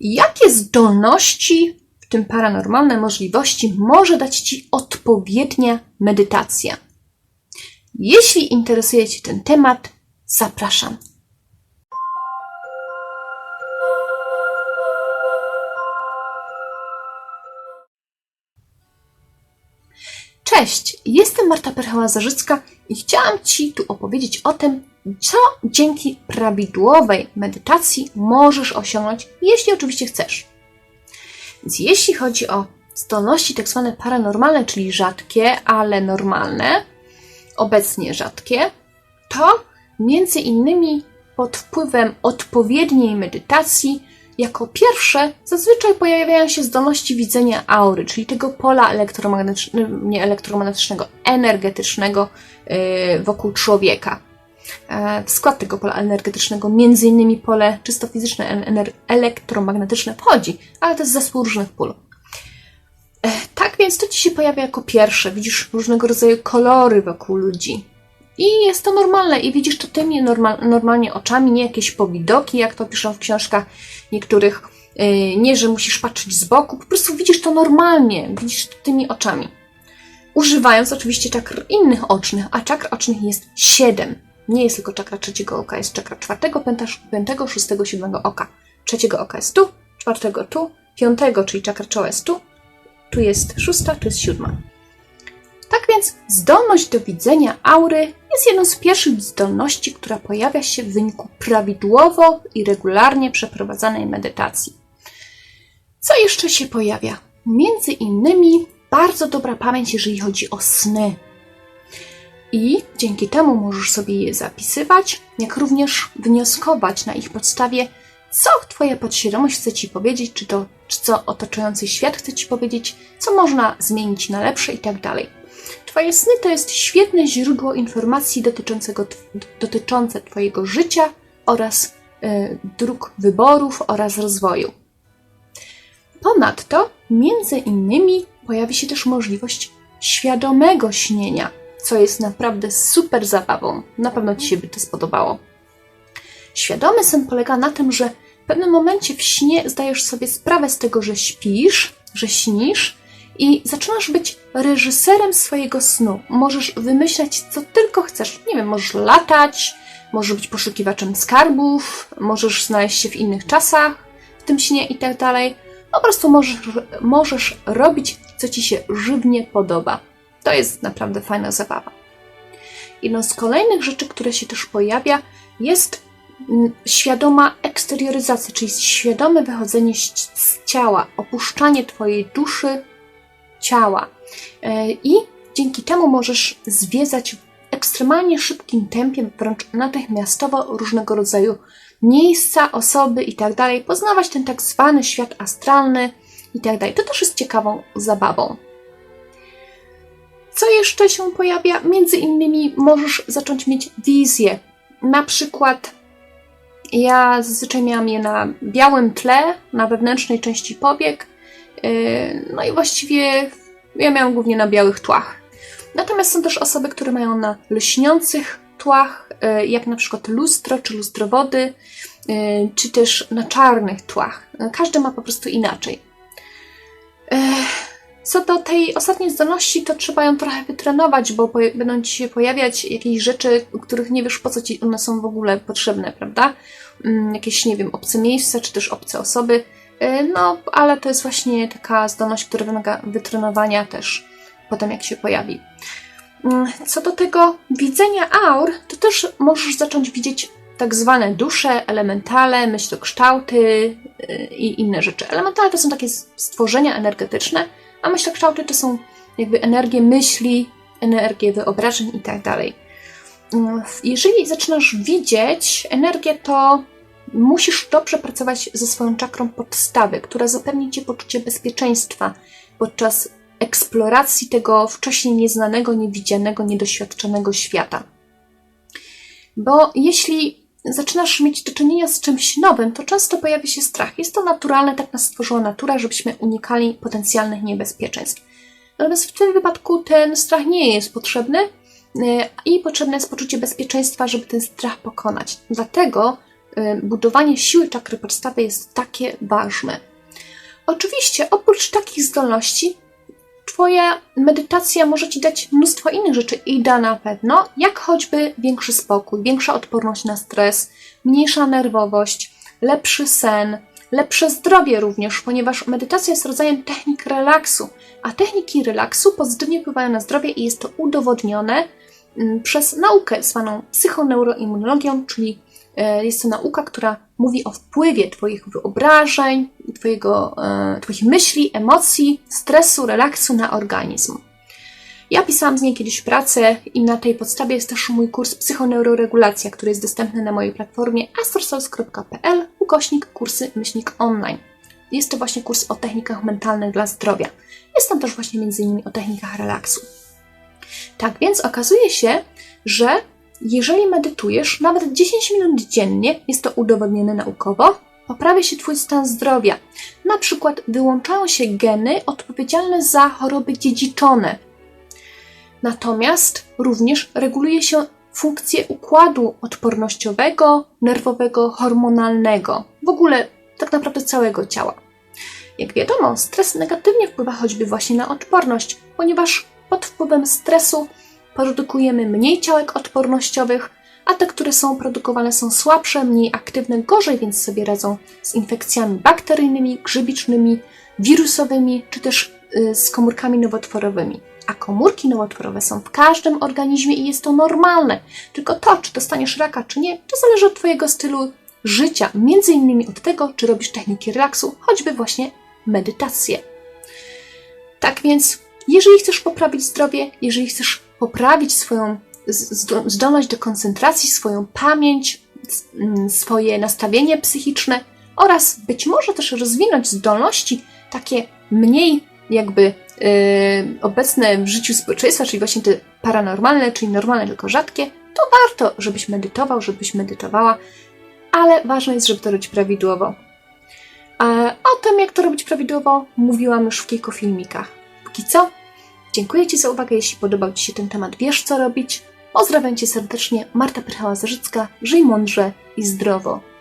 Jakie zdolności, w tym paranormalne możliwości, może dać Ci odpowiednia medytacja? Jeśli interesuje Cię ten temat, zapraszam. Cześć, jestem Marta Perchała-Zarzycka i chciałam Ci tu opowiedzieć o tym, co dzięki prawidłowej medytacji możesz osiągnąć, jeśli oczywiście chcesz. Więc jeśli chodzi o zdolności tak zwane paranormalne, czyli rzadkie, ale normalne, obecnie rzadkie, to między innymi pod wpływem odpowiedniej medytacji jako pierwsze zazwyczaj pojawiają się zdolności widzenia aury, czyli tego pola elektromagnetycznego, nie elektromagnetycznego, energetycznego yy, wokół człowieka. E, W skład tego pola energetycznego między innymi pole czysto fizyczne, elektromagnetyczne wchodzi, ale to jest zespół różnych pól. E, Tak więc to ci się pojawia jako pierwsze. Widzisz różnego rodzaju kolory wokół ludzi. I jest to normalne i widzisz to tymi norma- normalnie oczami, nie jakieś powidoki, jak to piszą w książkach niektórych. Yy, Nie, że musisz patrzeć z boku, po prostu widzisz to normalnie, widzisz to tymi oczami. Używając oczywiście czakr innych ocznych, a czakr ocznych jest siedem. Nie jest tylko czakra trzeciego oka, jest czakra czwartego, piątego, szóstego, siódmego oka. Trzeciego oka jest tu, czwartego tu, piątego, czyli czakra czoła jest tu, tu jest szósta, tu jest siódma. Tak więc zdolność do widzenia aury jest jedną z pierwszych zdolności, która pojawia się w wyniku prawidłowo i regularnie przeprowadzanej medytacji. Co jeszcze się pojawia? Między innymi bardzo dobra pamięć, jeżeli chodzi o sny. I dzięki temu możesz sobie je zapisywać, jak również wnioskować na ich podstawie, co Twoja podświadomość chce Ci powiedzieć, czy, to, czy co otaczający świat chce Ci powiedzieć, co można zmienić na lepsze i tak. Twoje sny to jest świetne źródło informacji dotyczącego, dotyczące Twojego życia oraz e, dróg wyborów oraz rozwoju. Ponadto, między innymi, pojawi się też możliwość świadomego śnienia, co jest naprawdę super zabawą. Na pewno Ci się by to spodobało. Świadomy sen polega na tym, że w pewnym momencie w śnie zdajesz sobie sprawę z tego, że śpisz, że śnisz i zaczynasz być reżyserem swojego snu. Możesz wymyślać, co tylko chcesz. Nie wiem, możesz latać, możesz być poszukiwaczem skarbów, możesz znaleźć się w innych czasach w tym śnie i tak dalej. Po prostu możesz, możesz robić, co ci się żywnie podoba. To jest naprawdę fajna zabawa. Jedną z kolejnych rzeczy, które się też pojawia, jest mm, świadoma eksterioryzacja, czyli świadome wychodzenie z ciała, opuszczanie Twojej duszy ciała. E, I dzięki temu możesz zwiedzać w ekstremalnie szybkim tempie, wręcz natychmiastowo różnego rodzaju miejsca, osoby i tak poznawać ten tak zwany świat astralny i tak. To też jest ciekawą zabawą. Co jeszcze się pojawia? Między innymi możesz zacząć mieć wizje. Na przykład ja zazwyczaj miałam je na białym tle, na wewnętrznej części powiek. Yy, No i właściwie ja miałam głównie na białych tłach. Natomiast są też osoby, które mają na lśniących tłach, yy, jak na przykład lustro czy lustrowody, yy, czy też na czarnych tłach. Każdy ma po prostu inaczej. Co do tej ostatniej zdolności, to trzeba ją trochę wytrenować, bo będą ci się pojawiać jakieś rzeczy, których nie wiesz po co ci one są w ogóle potrzebne, prawda? Mm, Jakieś, nie wiem, obce miejsca, czy też obce osoby. Yy, No, ale to jest właśnie taka zdolność, która wymaga wytrenowania też potem, jak się pojawi. Mm, Co do tego widzenia aur, to też możesz zacząć widzieć tak zwane dusze, elementale, myślokształty yy, i inne rzeczy. Elementale to są takie stworzenia energetyczne, a myślokształty to są jakby energie myśli, energie wyobrażeń i tak. Mm, Jeżeli zaczynasz widzieć energię, to musisz dobrze pracować ze swoją czakrą podstawy, która zapewni ci poczucie bezpieczeństwa podczas eksploracji tego wcześniej nieznanego, niewidzianego, niedoświadczonego świata. Bo jeśli zaczynasz mieć do czynienia z czymś nowym, to często pojawia się strach. Jest to naturalne, tak nas stworzyła natura, żebyśmy unikali potencjalnych niebezpieczeństw. Natomiast w tym wypadku ten strach nie jest potrzebny yy, i potrzebne jest poczucie bezpieczeństwa, żeby ten strach pokonać. Dlatego y, budowanie siły czakry podstawy jest takie ważne. Oczywiście, oprócz takich zdolności, Twoja medytacja może Ci dać mnóstwo innych rzeczy i da na pewno, jak choćby większy spokój, większa odporność na stres, mniejsza nerwowość, lepszy sen, lepsze zdrowie również, ponieważ medytacja jest rodzajem technik relaksu, a techniki relaksu pozytywnie wpływają na zdrowie i jest to udowodnione mm, przez naukę zwaną psychoneuroimmunologią, czyli jest to nauka, która mówi o wpływie Twoich wyobrażeń, twojego, e, Twoich myśli, emocji, stresu, relaksu na organizm. Ja pisałam z niej kiedyś pracę i na tej podstawie jest też mój kurs Psychoneuroregulacja, który jest dostępny na mojej platformie astrosols.pl ukośnik kursy myślnik online. Jest to właśnie kurs o technikach mentalnych dla zdrowia. Jest tam też właśnie między innymi o technikach relaksu. Tak więc okazuje się, że jeżeli medytujesz nawet 10 minut dziennie, jest to udowodnione naukowo, poprawia się Twój stan zdrowia. Na przykład wyłączają się geny odpowiedzialne za choroby dziedziczone. Natomiast również reguluje się funkcję układu odpornościowego, nerwowego, hormonalnego, w ogóle tak naprawdę całego ciała. Jak wiadomo, stres negatywnie wpływa choćby właśnie na odporność, ponieważ pod wpływem stresu produkujemy mniej ciałek odpornościowych, a te, które są produkowane, są słabsze, mniej aktywne, gorzej więc sobie radzą z infekcjami bakteryjnymi, grzybicznymi, wirusowymi czy też y, z komórkami nowotworowymi. A komórki nowotworowe są w każdym organizmie i jest to normalne. Tylko to, czy dostaniesz raka, czy nie, to zależy od Twojego stylu życia, między innymi od tego, czy robisz techniki relaksu, choćby właśnie medytację. Tak więc, jeżeli chcesz poprawić zdrowie, jeżeli chcesz poprawić swoją zdo- zdolność do koncentracji, swoją pamięć, mm, swoje nastawienie psychiczne oraz być może też rozwinąć zdolności takie mniej jakby yy, obecne w życiu społeczeństwa, czyli właśnie te paranormalne, czyli normalne, tylko rzadkie, to warto, żebyś medytował, żebyś medytowała, ale ważne jest, żeby to robić prawidłowo. A o tym, jak to robić prawidłowo, mówiłam już w kilku filmikach. Póki co, dziękuję Ci za uwagę. Jeśli podobał Ci się ten temat, wiesz co robić. Pozdrawiam Cię serdecznie, Marta Prychała-Zarzycka. Żyj mądrze i zdrowo.